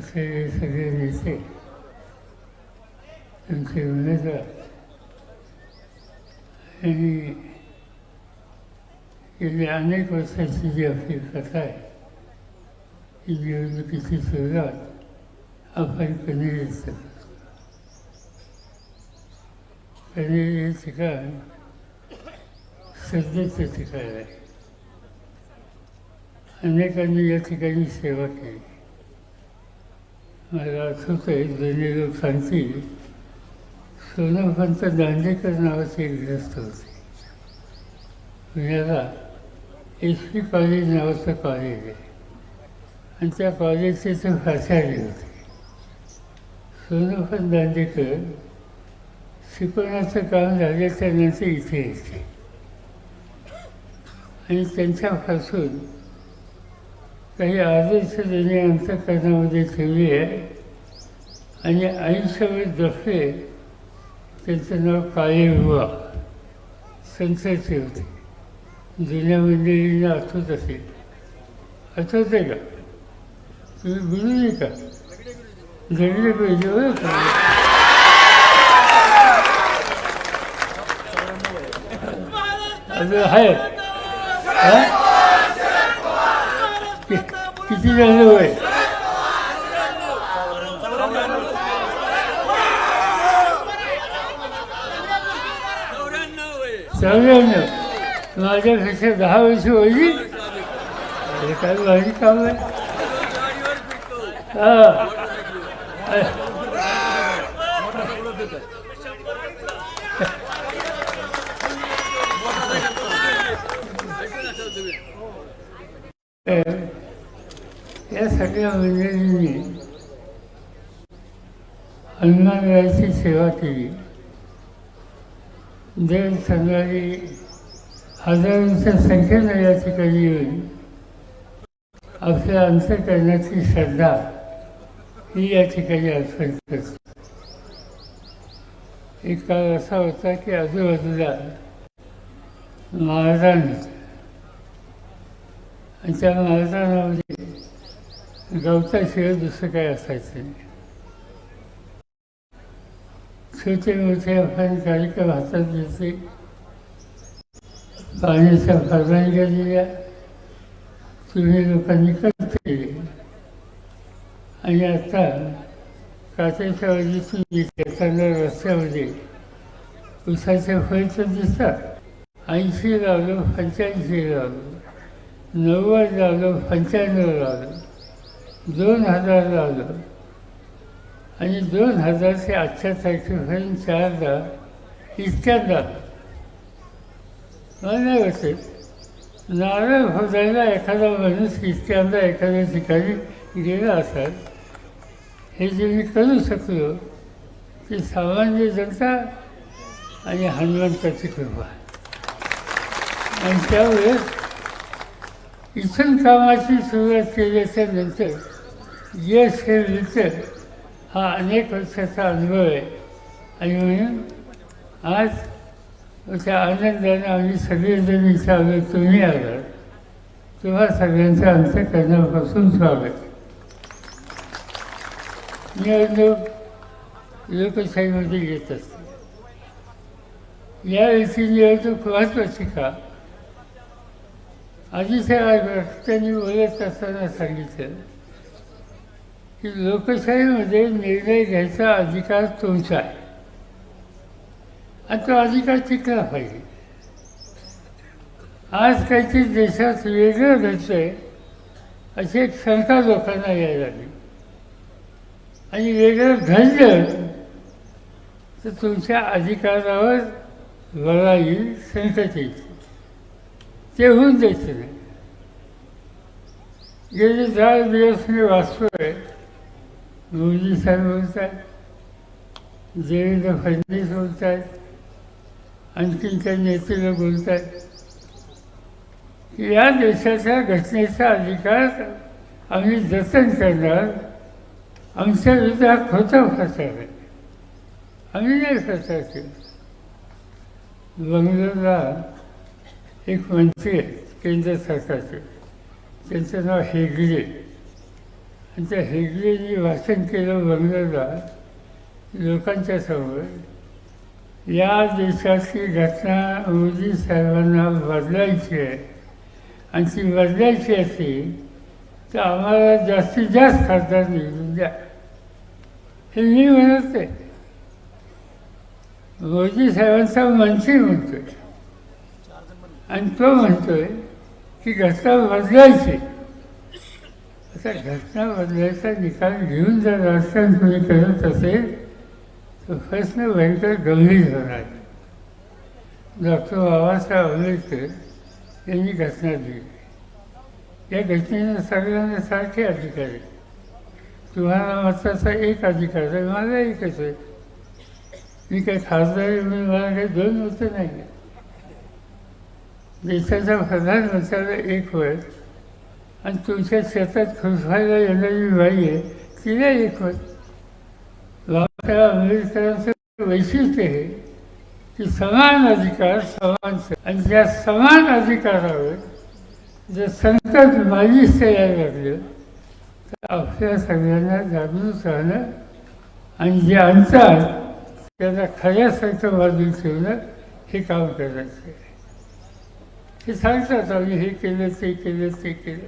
सगळे सगळे नेते त्यांचे उमेदवार आणि गेली अनेक वर्षाची जी आपली कथा आहे ही निवडणुकीची सुरुवात आपण कनेरी कनेरी हे ठिकाण सध्याचं ठिकाण आहे अनेकांनी या ठिकाणी सेवा केली मला आठवतं आहे जुने लोक सांगतील सोनोपंत दांडेकर नावाचे एक ग्रस्त होते पुण्याला एस पी कॉलेज नावाचं कॉलेज आहे आणि त्या कॉलेजचे ते प्राचार्य होते सोनोपंत दांडेकर शिकवण्याचं काम झाल्याच्यानंतर इथे येते आणि त्यांच्यापासून काही आदर्श त्यांनी अंतकरणामध्ये ठेवली आहे आणि आयुष्यावर जपले. त्यांचं नाव काळे बुवा संताचे होते. जुन्या मंडळींना आठवत असेल. आठवत आहे का? तुम्ही बोलू का? जगले पाहिजे बरं का? आहे. किती झालं होय? चौऱ्याण्णव. माझ्यापेक्षा दहा वर्ष होईल काय भारी काम आहे. या सगळ्या मंडळींनी हनुमानरायाची सेवा केली दर संध्याकाळी हजारोंच्या संख्येनं या ठिकाणी येऊन आपल्या अंतकरणाची श्रद्धा ही या ठिकाणी असायचं करतो एक काळ असा होता की आजूबाजूला महाराण आणि त्या महाराणामध्ये गवताशिवाय दुसरं काय असायचं नाही. छोटे मोठे आपण कार्यक्रम हातात घेतले पाण्याच्या परवानग्या दिल्या तुम्ही लोकांनी कष्ट आणि आता काचेच्या वजीतून येताना रस्त्यामध्ये उसाचे फळ तर दिसतात. ऐंशी लावलो पंच्याऐंशी लागलो नव्वद लावलं पंच्याण्णव लावलं दोन हजार लावलं आणि दोन हजारचे आजच्या तारखेपर्यंत चारदा इतक्यांदा. मला नाही नारळ फोडायला एखादा माणूस इतक्यांदा एखाद्या ठिकाणी गेला असाल हे जे मी करू शकलो ती सामान्य जनता आणि हनुमंताची कृपा. आणि त्यावेळेस इथून कामाची सुरुवात केल्याच्यानंतर यश हे मिळतं हा अनेक वर्षाचा अनुभव आहे. आणि म्हणून आज त्या आनंदाने आम्ही सगळेजण इथं आलो तुम्ही आलात. तेव्हा सगळ्यांचं अंतकरणापासून स्वागत. निवडणूक लोकशाहीमध्ये येत असते. यावेळी निवडणूक महत्त्वाची का? आधीच्या त्यांनी बोलत असताना सांगितलं की लोकशाहीमध्ये निर्णय घ्यायचा अधिकार तुमचा आहे. आणि तो अधिकार टिकला पाहिजे. आज काहीतरी देशात वेगळं घडतंय अशी एक शंका लोकांना यायला लागली. आणि वेगळं घडलं तर तुमच्या अधिकारावर लढाई येईल संकट येईल ते होऊन द्यायचं नाही. गेले दहा दिवस मी वाचतोय. मोदी साहेब बोलत आहेत देवेंद्र फडणवीस बोलत आहेत आणखीन काही नेतेला बोलत आहेत की या देशाच्या घटनेचा अधिकार आम्ही जतन करणार. आमच्या विचार हा खोटा प्रचार आहे आम्ही नाही प्रचार बंगलोरला एक मंत्री आहेत केंद्र सरकारचे. त्यांचं नाव हेगडे. आणि त्या हेगडेने भाषण केलं बंगलोरला लोकांच्या समोर. या देशाची घटना मोदी साहेबांना बदलायची आहे. आणि ती बदलायची असेल तर आम्हाला जास्तीत जास्त खासदार निवडून द्या. हे मी म्हणत. नाही मोदी साहेबांचा मंत्री म्हणतोय. आणि तो म्हणतोय की घटना बदलायची. आता घटना बदलायचा निकाल घेऊन जर राजकारण कोणी करत असेल तर प्रश्न भयंकर गंभीर होणार. डॉक्टर बाबासाहेब आंबेडकर यांनी घटना दिली. या घटनेने सगळ्यांना सारखे अधिकार आहे तुम्हाला मताचा एक अधिकार आहे माझा एकच आहे मी काही खासदार म्हणून मला काही दोन मतं नाही देशाचा देशाच्या प्रधानमंत्र्याला एक होय आणि तुमच्या शेतात खुसवायला येणारी बाई आहे तिला एक होत बाबासाहेब आंबेडकरांचं वैशिष्ट्य आहे की समान अधिकार समान आणि त्या समान अधिकारावर जर संकट मालीच यायला लागलं तर आपल्या सगळ्यांना जागृत राहणं आणि जे आणतात त्याला खऱ्यासारखं बाजूला ठेवणं हे काम करायचं आहे हे सांगतात आम्ही हे केलं ते केलं ते केलं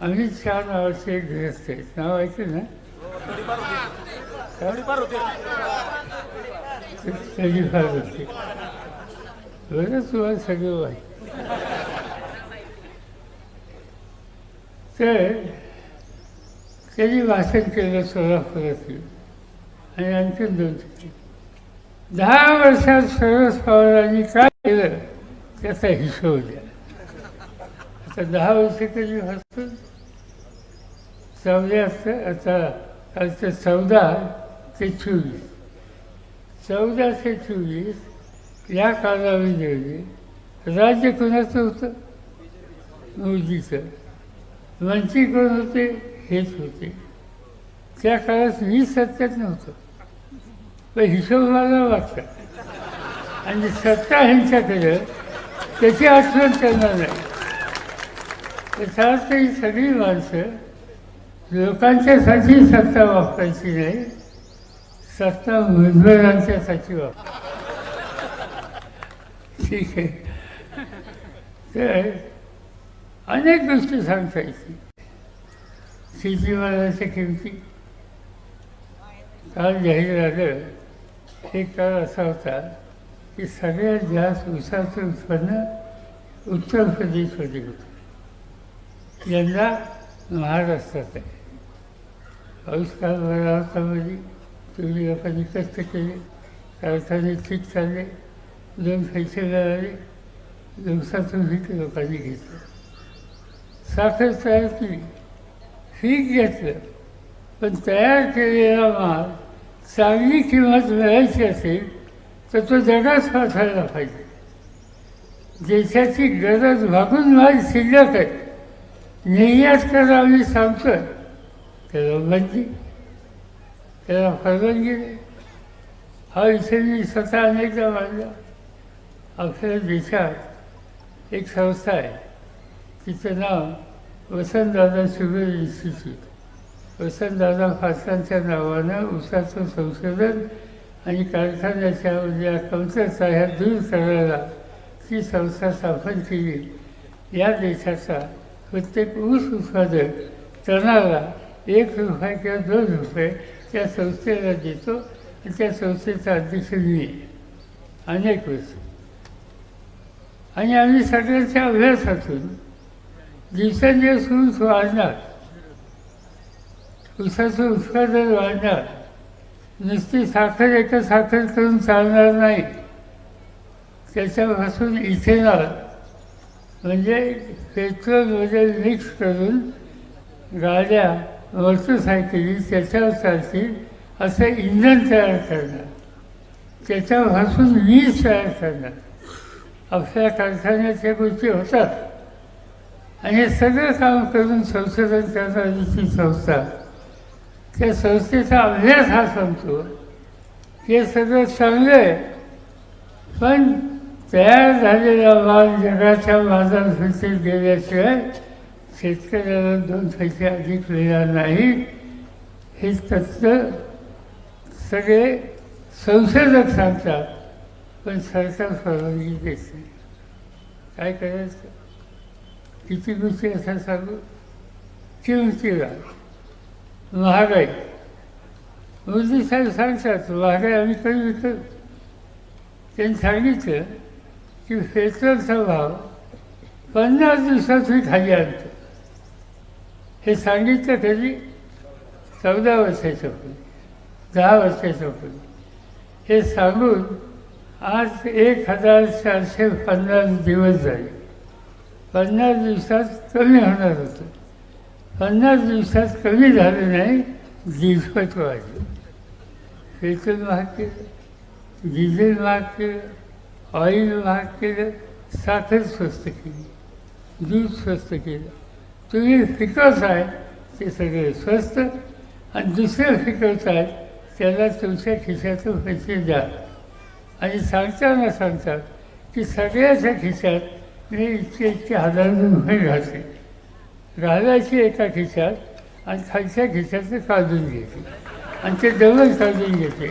अमित शहा नावाचे एक गृहस्थ आहेत नाव ऐकलं ना त्याची फार होती बरं तुम्हाला सगळं माहिती तर त्यांनी वाचन केलं सोलापुरातील आणि आणखी दोन दहा वर्षात शरद पवारांनी काय केलं त्याचा हिशोब द्या. आता दहा वर्ष त्यांनी हस्त चौदा आता कालचं चौदा ते चोवीस. चौदा ते चोवीस या कालावधीमध्ये राज्य कोणाचं होतं? मोदीचं. मंत्री कोण होते हेच होते. त्या काळात मी सत्तेत नव्हतं. पण हिशोब मला वाटतं आणि सत्ता ह्यांच्याकडे त्याची आठवण त्यांना नाही. त्याचा ही सगळी माणसं लोकांच्यासाठी सत्ता वापरायची नाही सत्ता मुजबरांच्यासाठी वापर ठीक आहे. तर अनेक गोष्टी सांगता येतील शेतीमालाच्या किमती. काल जाहीर झालं हे काळ असा होता की सगळ्यात जास्त ऊसाचं उत्पन्न उत्तर प्रदेशमध्ये होतं. यंदा महाराष्ट्रात आहे. पाऊस काल बरा होता म्हणजे तुम्ही लोकांनी कष्ट केले. कारखाने ठीक चालले. दोन पैसे मिळाले. दिवसातून पीक लोकांनी घेतलं? साखर तयार केली. पीक घेतलं. पण तयार केलेला माल चांगली किंमत मिळायची असेल तर तो जगात पाठवायला पाहिजे. देशाची गरज भागून माल शिल्लक आहे. निर्यात करा आम्ही सांगतोय त्याला बंदी. त्याला परवानगी नाही. हा विषय मी स्वतः अनेकदा मांडला. आपल्या देशात एक संस्था आहे. तिचं नाव वसंतदादा शुगर इन्स्टिट्यूट. वसंतदादा फासांच्या नावानं ऊसाचं संशोधन आणि कारखान्याच्या म्हणजे ज्या कमतरता ह्या दूर करायला ती संस्था स्थापन केली. या देशाचा प्रत्येक ऊस उत्पादक तणाला एक रुपये किंवा दोन रुपये त्या संस्थेला देतो आणि त्या संस्थेचा अध्यक्ष मी अनेक वर्ष. आणि आम्ही सगळ्याच्या अभ्यासातून दिवसेंदिवस ऊस वाढणार ऊसाचं उत्पादन वाढणार. नुसती साखर एका साखर करून चालणार नाही. त्याच्यापासून इथेनॉल म्हणजे पेट्रोलमध्ये मिक्स करून गाड्या मोटरसायकली त्याच्यावर चालतील असं इंधन तयार करणार. त्याच्यापासून वीज तयार करणार. आपल्या कारखान्यात या गोष्टी होतात. आणि हे सगळं काम करून संशोधन करणारीची संस्था त्या संस्थेचा अभ्यास हा सांगतो हे सगळं चांगलं आहे. पण तयार झालेला माल जगाच्या बाजारपेठेत गेल्याशिवाय शेतकऱ्याला दोन पैसे अधिक मिळणार नाही. हे तत्व सगळे संशोधक सांगतात. पण सरकार परवानगी देत. नाही काय करायचं? किती गोष्टी असं सांगू? किमतीला महागाई. मोदी साहेब सांगतात महागाई आम्ही कमी विकत त्यांनी सांगितलं की पेट्रोलचा भाव पन्नास दिवसात मी खाली आणतो. हे सांगितलं कधी चौदा वर्षाच्या पूर्वी दहा वर्षाच्या पूर्वी हे सांगून आज एक हजार चारशे पन्नास दिवस झाले. पन्नास दिवसात कमी होणार होतं. पन्नास दिवसात कमी झालं नाही दिवसात वाढले. पेट्रोल महाग केलं डिझेल महाग केलं ऑइल महाग केलं साखर स्वस्त केली दूध स्वस्त केलं. तुम्ही फिकस आहे ते सगळे स्वस्त. आणि दुसरं फिकस आहेत त्याला तुमच्या खिशातून पैसे द्या. आणि सांगताना सांगतात की सगळ्याच्या खिशात मी इतके इतके हजार रुपये घातले. राहायची एका खिशात आणि खालच्या खिशाचं काढून घेते आणि ते डबल काढून घेते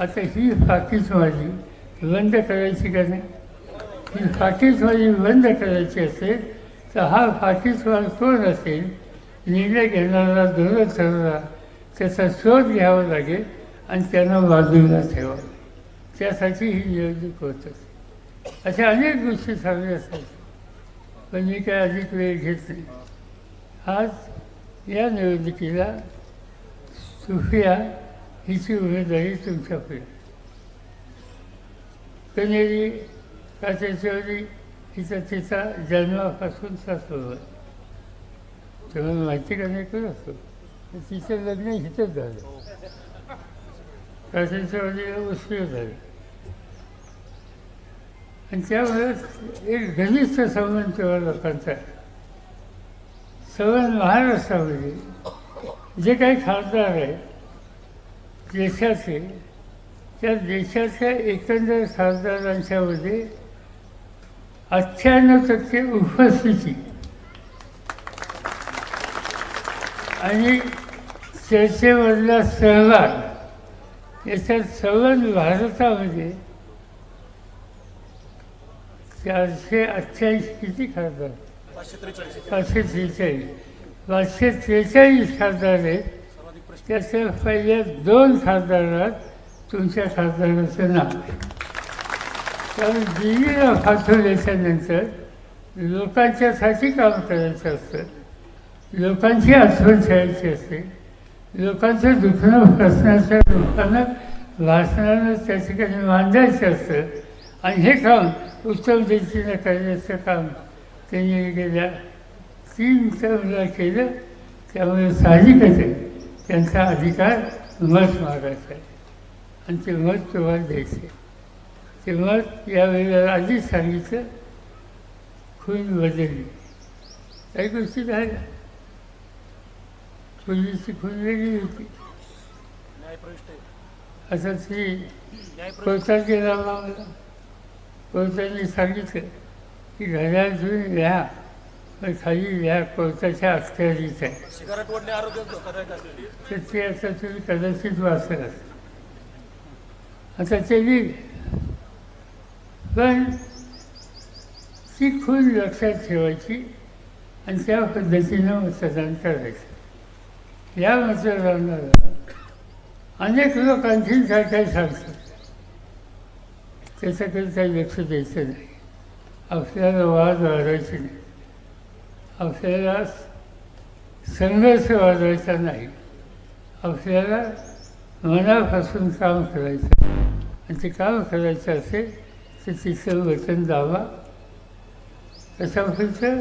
आता ही पाकिट माझी बंद करायची का नाही? ही पाकिट माझी बंद करायची असेल तर हा पाकिटवाला कोण असेल? निर्णय घेणारा धोरण ठरवला त्याचा शोध घ्यावा लागेल आणि त्यांना बाजूला ठेवावं त्यासाठी ही निवडणूक होत असते अशा अनेक गोष्टी चांगल्या असायच्या पण मी काय अधिक वेळ घेत नाही. आज या निवडणुकीला सुफिया हिची उमेदवारी तुमच्याकडे. कनेरी काचेश्वरी हिचा तिचा जन्मापासूनचा आहे तुम्हाला माहिती का नाही करत असतो तिचं लग्न हिथंच झालं. काचेश्वरीला उशीर झालं. आणि त्यामुळे एक घनिष्ठ संबंध तेव्हा लोकांचा आहे. संबंध महाराष्ट्रामध्ये म्हणजे जे काही खासदार आहेत देशाचे त्या देशाच्या एकंदर खासदारांच्यामध्ये अठ्ठ्याण्णव टक्के उपस्थिती आणि चर्चेमधला सहभाग याच्यात संबंध भारतामध्ये चारशे अठ्ठ्याऐंशी किती खासदार? पाचशे त्रेचाळीस. पाचशे त्रेचाळीस. खासदार आहेत त्याच्या पहिल्या दोन खासदारात तुमच्या खासदाराचं नाव. आहे कारण दिल्लीला पाठवल्याच्यानंतर लोकांच्यासाठी काम करायचं असतं. लोकांची आठवण ठेवायची असते. लोकांचं दुखणं प्रश्नाच्या लोकांना भाषणानं त्या ठिकाणी मांडायचं असतं. आणि हे काम उत्तम रीतीनं करण्याचं काम त्यांनी गेल्या तीन टर्मला केलं त्यामुळे साहजिकच आहे त्यांचा अधिकार मत मागायचा आहे आणि ते मत तुम्हाला द्यायचं ते मत यावेळेला आधीच सांगितलं खून बदलली काही गोष्टी झाल्या पूर्वीची खून वेगळी होती। आता ती कोर्टात गेला मामला कोर्टाने सांगितलं की घड्याळ तुम्ही लिहा पण खाली लिहा कोर्टाच्या अखत्यारीत आहे. तर ते आता तुम्ही कदाचित वाचत आता ते लिहिले. पण ती खून लक्षात ठेवायची आणि त्या पद्धतीनं मतदान करायचं. या मतदानाला अनेक लोक आणखीन काय काय सांगतात त्याच्याकडे काही लक्ष द्यायचं नाही. आपल्याला वाद वाढवायचे नाही. आपल्याला संघर्ष वाढवायचा नाही. आपल्याला मनापासून काम करायचं आणि ते काम करायचं असेल तर तिचं वचन दावा. कशा पुढचं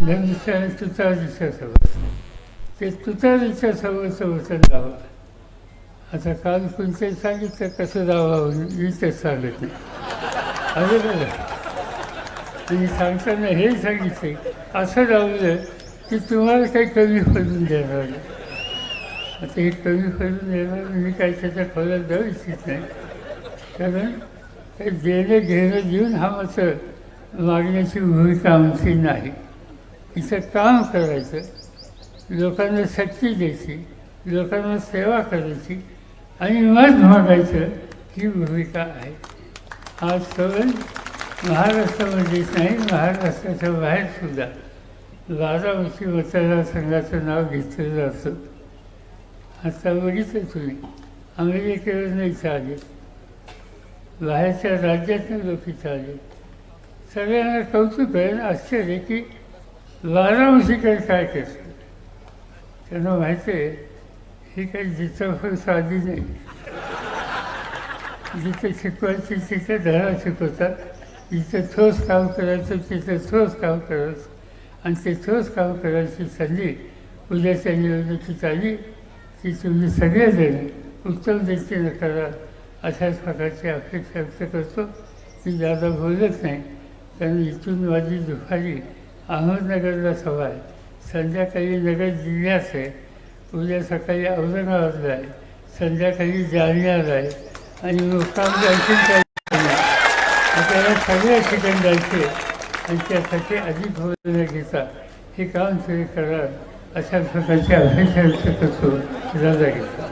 धनुष्याने तुतारीच्या सोबत ते तुतारीच्या सोबतचं वचन दावा. आता काल कोणतंही सांगितलं कसं जावं मी तर सांगत. नाही अरे बघा तुम्ही सांगताना हे सांगितलं असं लावलं की तुम्हाला काही कमी पडून देणार नाही. आता हे कमी पडून देणार मी काही त्याच्या खोल्यात जाऊ इच्छित नाही. कारण हे देणं घेणं देऊन हा मात्र मागण्याची भूमिका आमची नाही. इथं काम करायचं लोकांना शक्ती द्यायची लोकांना सेवा करायची आणि मत मागायचं ही भूमिका आहे. आज सगळं महाराष्ट्रामध्येच नाही महाराष्ट्राच्या बाहेरसुद्धा बारामती मतदारसंघाचं नाव घेतलं असतं आता बघितलं तुम्ही अमेरिकेवर नाही चालेल. बाहेरच्या राज्यातून लोक चालले. सगळ्यांना कौतुक आहे आणि आश्चर्य की बारामतीकडे काय करतं त्यांना माहिती आहे ठीक काही जिथं साधी नाही जिथे शिकवायची तिथे धडा शिकवतात. जिथं ठोस काम करायचं तिथे ठोस काम करायचं. आणि ते ठोस काम करायची संधी उद्याच्या निवडणुकीत आली ती तुम्ही सगळेजण उत्तम दृष्टीनं करा अशाच प्रकारची अपेक्षा व्यक्त करतो. मी जादा बोलत नाही कारण इथून माझी दुपारी अहमदनगरला सभा आहे संध्याकाळी नगर जिल्ह्यात आहे. उद्या सकाळी औरंगाबादला आहे. संध्याकाळी जालन्याला आहे. आणि मुक्काम आणखीन काही आपल्याला सगळ्या ठिकाणी जायचे आणि त्यासाठी अधिक भोजन घेता. हे काम सुरू करा अशा प्रकारची अपेक्षा व्यक्त करतो. राजा घेतो